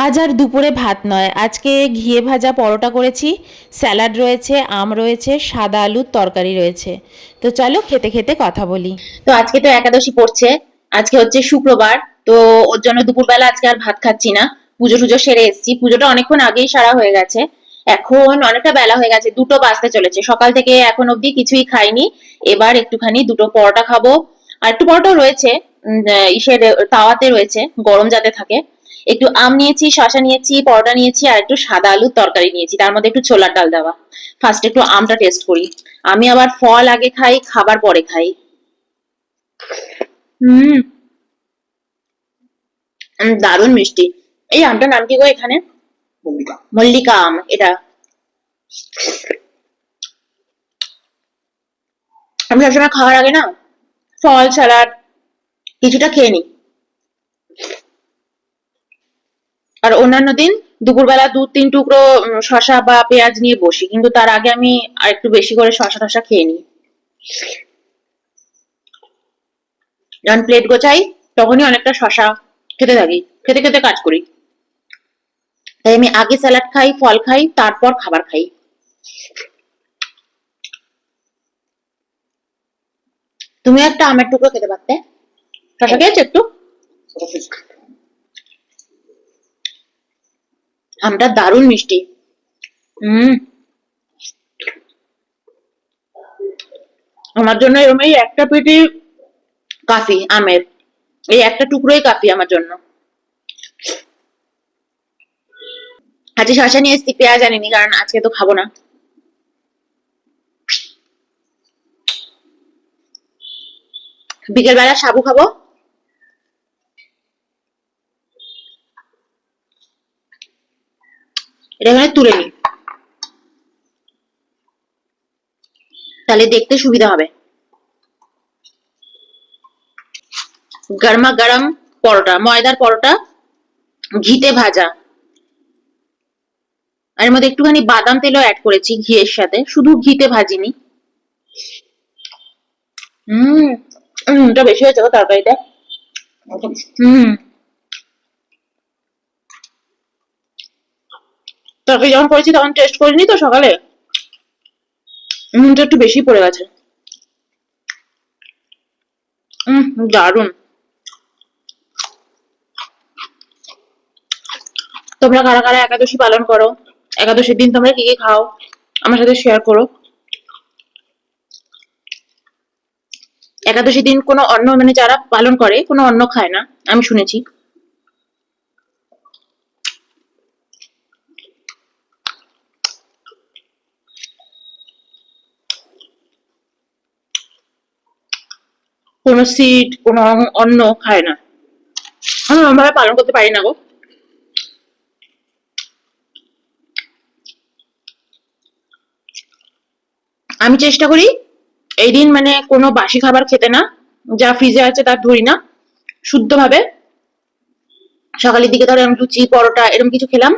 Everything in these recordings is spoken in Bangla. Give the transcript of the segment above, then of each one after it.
আজ আর দুপুরে ভাত নয়। আজকে ঘিয়ে ভাজা পরোটা করেছি। স্যালাড রয়েছে, আম রয়েছে, সাদা আলুর তরকারি রয়েছে। তো চলো খেতে খেতে কথা বলি। তো আজকে তো একাদশী পড়ছে। আজকে হচ্ছে শুক্রবার। তো ওর জন্য দুপুরবেলা আজকে আর ভাত খাচ্ছি না। পুজো টুজো সেরে এসেছি। পুজোটা অনেকক্ষণ আগেই সারা হয়ে গেছে। এখন অনেকটা বেলা হয়ে গেছে। দুটো বাজতে চলেছে। সকাল থেকে এখন অব্দি কিছুই খাইনি। এবার একটুখানি দুটো পরোটা খাব। আর একটু পরোটা রয়েছে। ইসের তাওয়াতে রয়েছে। গরম যাতে থাকে। একটু আম নিয়েছি শশা নিয়েছি পরোটা নিয়েছি আর একটু সাদা আলুর তরকারি নিয়েছি। তার মধ্যে একটু ছোলার ডাল দেওয়া। ফার্স্ট একটু আমটা টেস্ট করি। আমি আবার ফল আগে খাই খাবার পরে খাই। হুম। দারুণ মিষ্টি। এই আমটার নাম কি গো এখানে? মল্লিকা। আম এটা। আমি সবসময় খাওয়ার আগে না ফল স্যালাড কিছুটা খেয়ে নিই। আর অন্যান্য দিন দুপুরবেলা দু, তিন টুকরো শসা বা পেঁয়াজ নিয়ে বসি। কিন্তু তার আগে আমি আর একটু বেশি করে শসা টসা খেয়ে নিই। যখন প্লেট গোছাই, তখনই অনেকটা শসা খেতে থাকি। খেতে খেতে কাজ করি। তাই আমি আগে স্যালাড খাই, ফল খাই, তারপর খাবার খাই। তুমি একটা আমের টুকরো খেতে পারতে? শশা খেয়েছো একটু? আমটা দারুণ মিষ্টি। হুম। আমার জন্য এরকম এই একটা পেটি কাফি, আমের। এই একটা টুকরোই কাফি আমার জন্য। আজকে শসা নিয়ে এসেছি, পেঁয়াজ আনিনি, কারণ আজকে তো খাব না। বিকেল বেলা সাবু খাব। এটা এখানে তুলে নি তাহলে দেখতে সুবিধা হবে। গরমা গরম পরোটা, ময়দার পরোটা, ঘিতে ভাজা। আর এর মধ্যে একটুখানি বাদাম তেলও অ্যাড করেছি ঘিয়ের সাথে, শুধু ঘিতে ভাজিনি। হুম এটা বেশি হয়েছে গো তরকারিটা হুম তরকারি যখন করেছি তখন টেস্ট করিনি তো সকালে। নুনটা একটু বেশি পড়ে গেছে। দারুণ তোমরা কারা কারা একাদশী পালন করো? একাদশীর দিন তোমরা কি কি খাও? আমার সাথে শেয়ার করো। একাদশীর দিন কোনো অন্ন মানে যারা পালন করে, কোনো অন্ন খায় না, আমি শুনেছি। কোনো সিড কোনো অন্ন খায় না। আমি ওরমভাবে পালন করতে পারি না গো। আমি চেষ্টা করি এই দিন মানে কোনো বাসি খাবার খেতে না, যা ফ্রিজে আছে তার ধরি না, শুদ্ধভাবে। সকালের দিকে ধরো লুচি, পরোটা, এরকম কিছু খেলাম।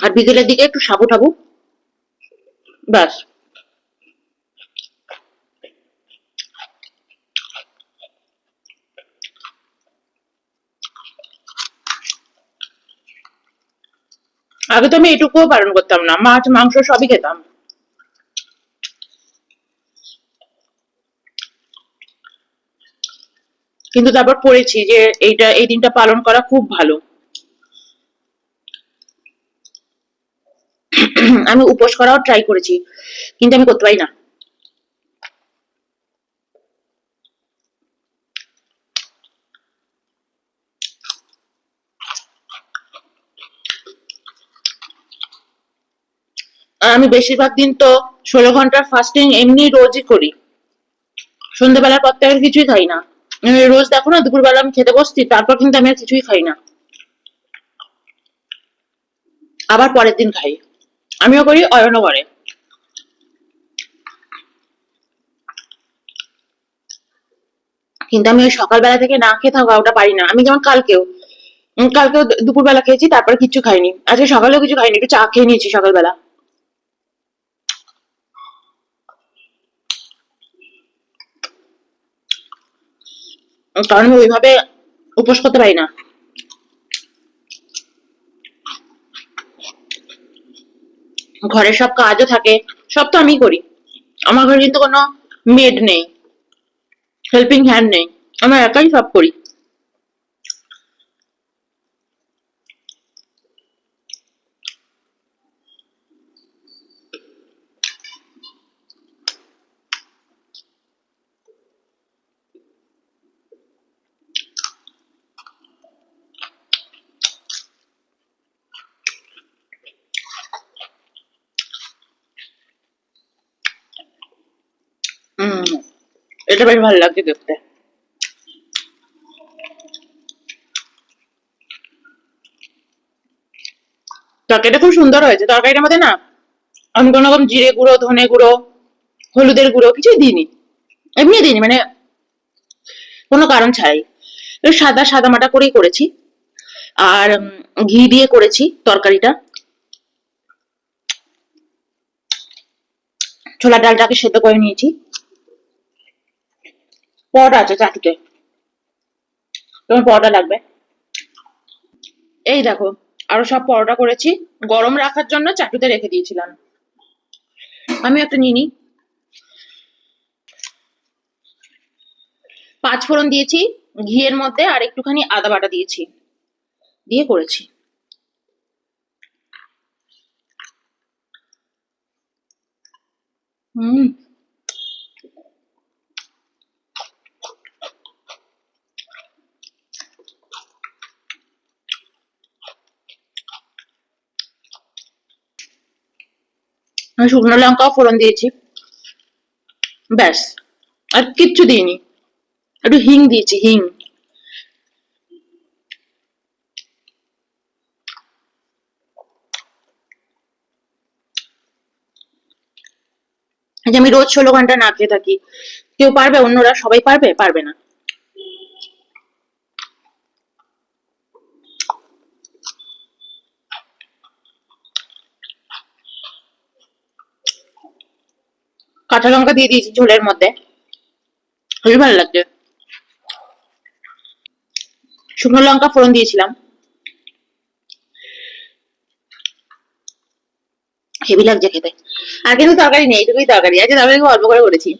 আর বিকেলের দিকে একটু সাবু টাবু ব্যাস। আগে তো আমি এটুকুও পালন করতাম না, মাছ, মাংস সবই খেতাম। কিন্তু তারপর পড়েছি যে এইটা, এই দিনটা পালন করা খুব ভালো। আমি উপোস করাও ট্রাই করেছি, কিন্তু আমি করতে পারি না। আমি বেশিরভাগ দিন তো ষোলো ঘণ্টার ফাস্টিং এমনি রোজই করি। সন্ধ্যেবেলার পর থেকে কিছুই খাই না। রোজ দেখো না, দুপুরবেলা আমি খেতে বসছি, তারপর কিন্তু আমি আর কিছুই খাই না। আবার পরের দিন খাই। আমিও করি, অয়নও করে। কিন্তু আমি ওই সকালবেলা থেকে না খেয়ে থাকা ওটা পারি না। আমি যেমন কালকেও কালকেও দুপুরবেলা খেয়েছি, তারপর কিছু খাইনি। আজকে সকালেও কিছু খাইনি, একটু চা খেয়ে নিয়েছি সকালবেলা। কারণ আমি ওইভাবে উপোস করতে পারি না। ঘরের সব কাজও থাকে, সব তো আমি করি। আমার ঘরে কিন্তু কোনো মেড নেই হেল্পিং হ্যান্ড নেই, আমার একাই সব করি হুম এটা বেশ ভালো লাগছে দেখতে। তরকারিটা খুব সুন্দর হয়েছে। তরকারিটার মধ্যে না, আমি কোনো রকম জিরে গুঁড়ো, ধনে গুঁড়ো, হলুদের গুঁড়ো কিছুই দিইনি। এমনি দিইনি মানে কোনো কারণ ছাড়াই। সাদা সাদা মাটা করেই করেছি। আর ঘি দিয়ে করেছি তরকারিটা। ছোলা ডালটাকে সেদ্ধ করে নিয়েছি। পরোটা আছে চাটুতে তোমার পরোটা লাগবে। এই দেখো, আরও সব পরোটা করেছি। গরম রাখার জন্য চাটুতে রেখে দিয়েছিলাম। আমি একটা নিয়ে পাঁচ ফোড়ন দিয়েছি, ঘিয়ের মধ্যে আর একটুখানি আদা বাটা দিয়েছি। দিয়ে করেছি। হুম। শুকনো লঙ্কাও ফোড়ন দিয়েছি। ব্যাস। আর কিচ্ছু দিইনি। একটু হিং দিয়েছি, হিং। যে আমি রোজ ষোলো ঘণ্টা না খেয়ে থাকি, কেউ পারবে? অন্যরা সবাই পারবে? পারবে না। কাঁচা লঙ্কা দিয়ে দিয়েছি ঝোলের মধ্যে। খুবই ভালো লাগছে। শুকনো লঙ্কা ফোড়ন দিয়েছিলাম। হেভি লাগছে খেতে। আর কিন্তু তরকারি নেই, এটুকুই তরকারি। আছে তরকারি অল্প করে করেছি।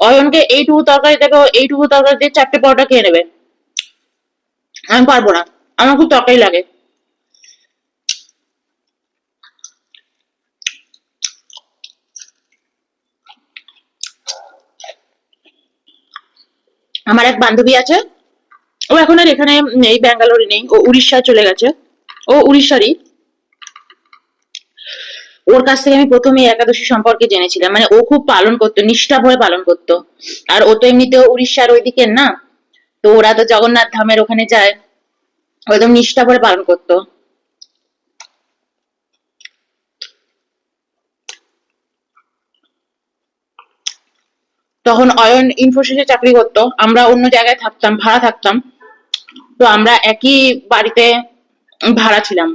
অয়নকে এইটুকু তরকারি থেকে এইটুকু তরকারি দিয়ে চারটে পরোটা খেয়ে নেবে। আমি পারব না। আমার খুব তরকারি লাগে। আমার এক বান্ধবী আছে। ও এখন আর এখানে নেই, ব্যাঙ্গালোরে নেই। ও উড়িষ্যায় চলে গেছে। ও উড়িষ্যারই। ওর কাছ থেকে আমি প্রথমে একাদশী সম্পর্কে জেনেছিলাম। মানে ও খুব পালন করতো, নিষ্ঠা ভরে পালন করতো। আর ও তো এমনিতেও উড়িষ্যার ওইদিকে না। তো ওরা তো জগন্নাথ ধামের ওখানে যায়। একদম নিষ্ঠা ভরে পালন করতো। তখন অয়ন ইনফোসিসে চাকরি করতো। আমরা অন্য জায়গায় থাকতাম, ভাড়া থাকতাম। তো আমরা একই বাড়িতে ভাড়া ছিলাম।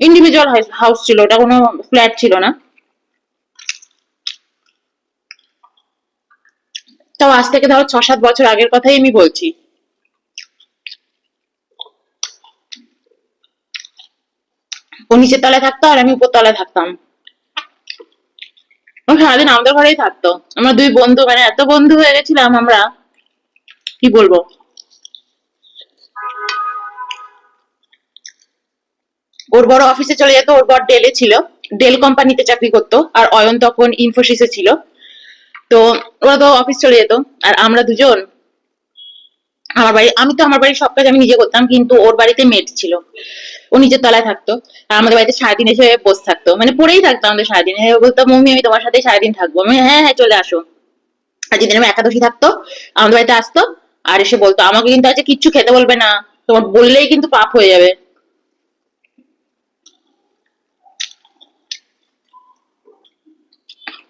ইন্ডিভিজুয়াল হাউস ছিল, ওটা কোনো ফ্ল্যাট ছিল না। তাও আজ থেকে ধরো ছ সাত বছর আগের কথাই আমি বলছি। ও নিচের তলায় থাকতো আর আমি উপর তলায় থাকতাম। সারাদিন আমাদের ঘরেই থাকতো। আমরা দুই বন্ধু মানে এত বন্ধু হয়ে গেছিলাম আমরা। কি বলব? ওর বড় অফিসে চলে যেত, ওর বড় ডেলে ছিল। ডেল কোম্পানিতে চাকরি করতো, আর অয়ন তখন ইনফোসিসে ছিল। তো ওরা তো অফিস চলে যেত, আর আমরা দুজন, আমার বাড়ি, আমি তো আমার বাড়ির সব কাজ আমি নিজে করতাম, কিন্তু ওর বাড়িতে মেড ছিল। ও নিজের তলায় থাকতো, আর আমাদের বাড়িতে সারাদিন এসে বসে থাকতো। মানে পড়েই থাকতো আমাদের সারাদিন। হ্যাঁ বলতো, মম্মি, আমি তোমার সাথে সারাদিন থাকব। আমি হ্যাঁ হ্যাঁ চলে আসো। আর যেদিন আমি একাদশী থাকতো, আমাদের বাড়িতে আসতো, আর এসে বলতো, আমাকে কিন্তু আজকে কিচ্ছু খেতে বলবে না। তোমার বললেই কিন্তু পাপ হয়ে যাবে।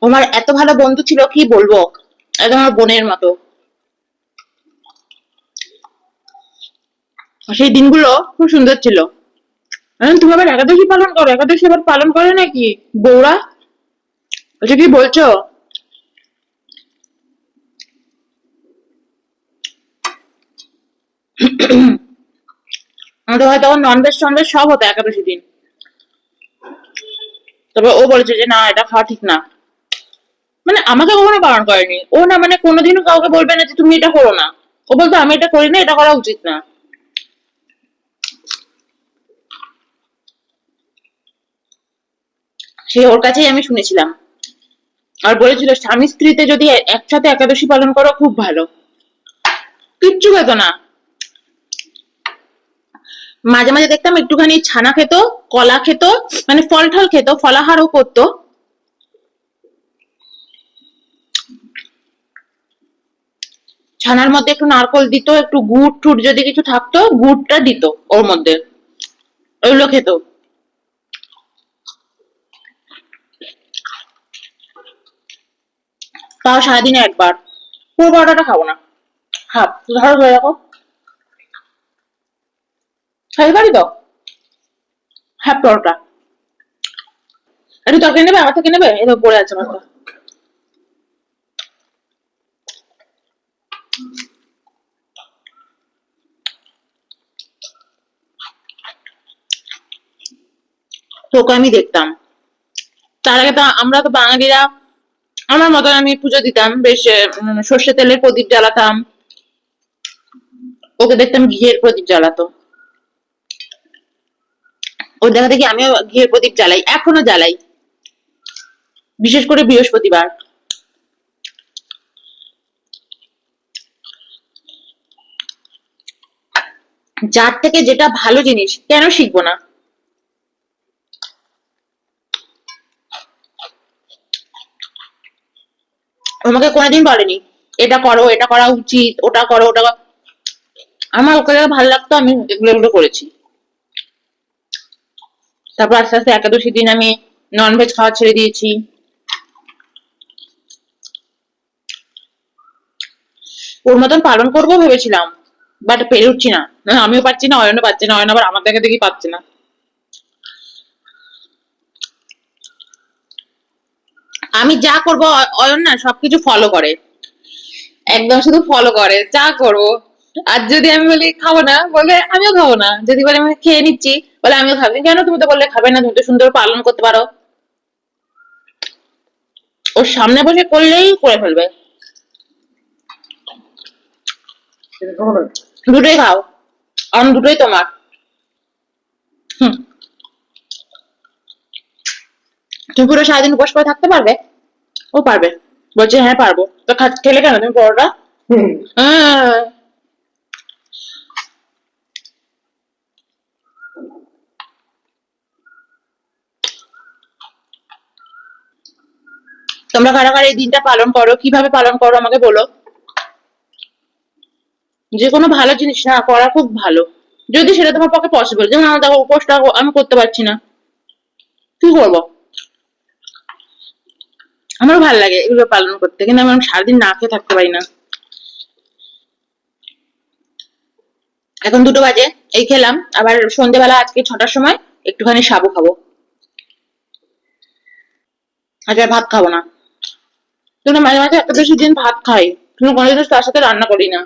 আমার এত ভালো বন্ধু ছিল, কি বলব? একদম আমার বোনের মতো। সেই দিনগুলো খুব সুন্দর ছিল। তুমি আবার একাদশী পালন করো? একাদশী আবার পালন করে নাকি? বৌরা বলছে, কি বলছো? আমাদের হয়তো তখন ননভেজ টনভেজ সব হতো একাদশী দিন। তবে ও বলেছে যে, না, এটা খাওয়া ঠিক না। মানে আমাকে কখনো বারণ করেনি। ও না মানে কোনোদিনও কাউকে বলবে না যে, তুমি এটা করো না। ও বলতো, আমি এটা করি না, এটা করা উচিত না। সে ওর কাছেই আমি শুনেছিলাম। আর বলেছিল, স্বামী স্ত্রীতে যদি একসাথে একাদশী পালন করো, খুব ভালো। কিচ্ছু খেত না। মাঝে মাঝে দেখতাম একটুখানি ছানা খেত, কলা খেত মানে ফল ঠল খেত, ফলাহারও করতো। ছানার মধ্যে একটু নারকল দিত, একটু গুড় টুট যদি কিছু থাকতো, গুড়টা দিত ওর মধ্যে। ওইগুলো খেত। তাও সারাদিনে একবার। পুরো পরোটাটা খাব না। হাফ ধরো ধরে রাখো। খাই পারি তো হাফ পরোটা। একটু তরকারি নেবে আমার থেকে নেবে? তো পড়ে আছে মাথা তোকে আমি দেখতাম। তার আগে তো আমরা তো বাঙালিরা আমার মতন আমি পুজো দিতাম, বেশ সর্ষে তেলের প্রদীপ জ্বালাতাম। ওকে দেখতাম ঘিয়ের প্রদীপ জ্বালাতো। ওর দেখা দেখি আমিও ঘিয়ের প্রদীপ জ্বালাই, এখনও জ্বালাই। বিশেষ করে বৃহস্পতিবার। যার থেকে যেটা ভালো জিনিস, কেন শিখব না? আমাকে কোনোদিন বলেনি। এটা করো এটা করা উচিত ওটা করো ওটা আমার ওকে ভালো লাগতো আমি এগুলো এগুলো করেছি। তারপর আস্তে আস্তে একাদশী দিন আমি ননভেজ খাওয়া ছেড়ে দিয়েছি। ওর মতন পালন করব ভেবেছিলাম বাট পেরে উঠছি না। না, আমিও পাচ্ছি না অয়নও পাচ্ছে না অয়ন আবার আমার দেখে দেখি পাচ্ছে না। আমি যা করব অয়ন না সবকিছু ফলো করে। একদম শুধু ফলো করে, যা করব। আর যদি আমি বলি, খাব না, বলে, আমিও খাব না। যদি বলে, আমি খেয়ে নিচ্ছি, বলে, আমিও খাব। কেন তুমি তো বললে খাবে না, তুমি তো সুন্দর পালন করতে পারো। ওর সামনে বসে করলেই করে ফেলবে। দুটোই খাও। কারণ দুটোই তোমার। তুমি পুরো সারাদিন উপোস করে থাকতে পারবে? ও পারবে। বলছে হ্যাঁ পারব। তো খেলে কেন তুমি পরোটা? হ্যাঁ। তোমরা কারা কারা এই দিনটা পালন করো? কীভাবে পালন করো? আমাকে বলো। যে কোনো ভালো জিনিস না, করা খুব ভালো। যদি সেটা তোমার পক্ষে পসিবল যেমন আমার দেখো, উপোসটা আমি করতে পারছি না। কি করব? আমারও ভালো লাগে এগুলো পালন করতে, কিন্তু আমি সারাদিন না খেয়ে থাকতে পারি না। এখন দুটো বাজে, এই খেলাম। আবার সন্ধ্যেবেলা আজকে ছটার সময় একটুখানি সাবু খাব। আজকে ভাত খাব না। কিন্তু মাঝে মাঝে এত বেশি দিন ভাত খাই, কিন্তু কোনোদিন তার সাথে রান্না করি না।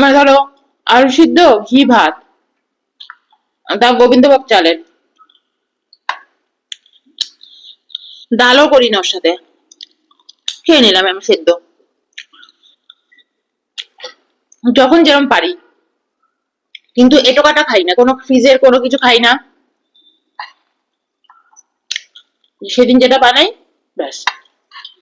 মানে ধরো আলু সিদ্ধ, ঘি, ভাত। তা গোবিন্দভোগ চালের। ডালও করি না ওর সাথে। খেয়ে নিলাম আমি সেদ্ধ। যখন যেরকম পারি। কিন্তু এটোকাটা খাই না, কোনো ফ্রিজের কোনো কিছু খাই না। সেদিন যেটা বানাই, ব্যাস।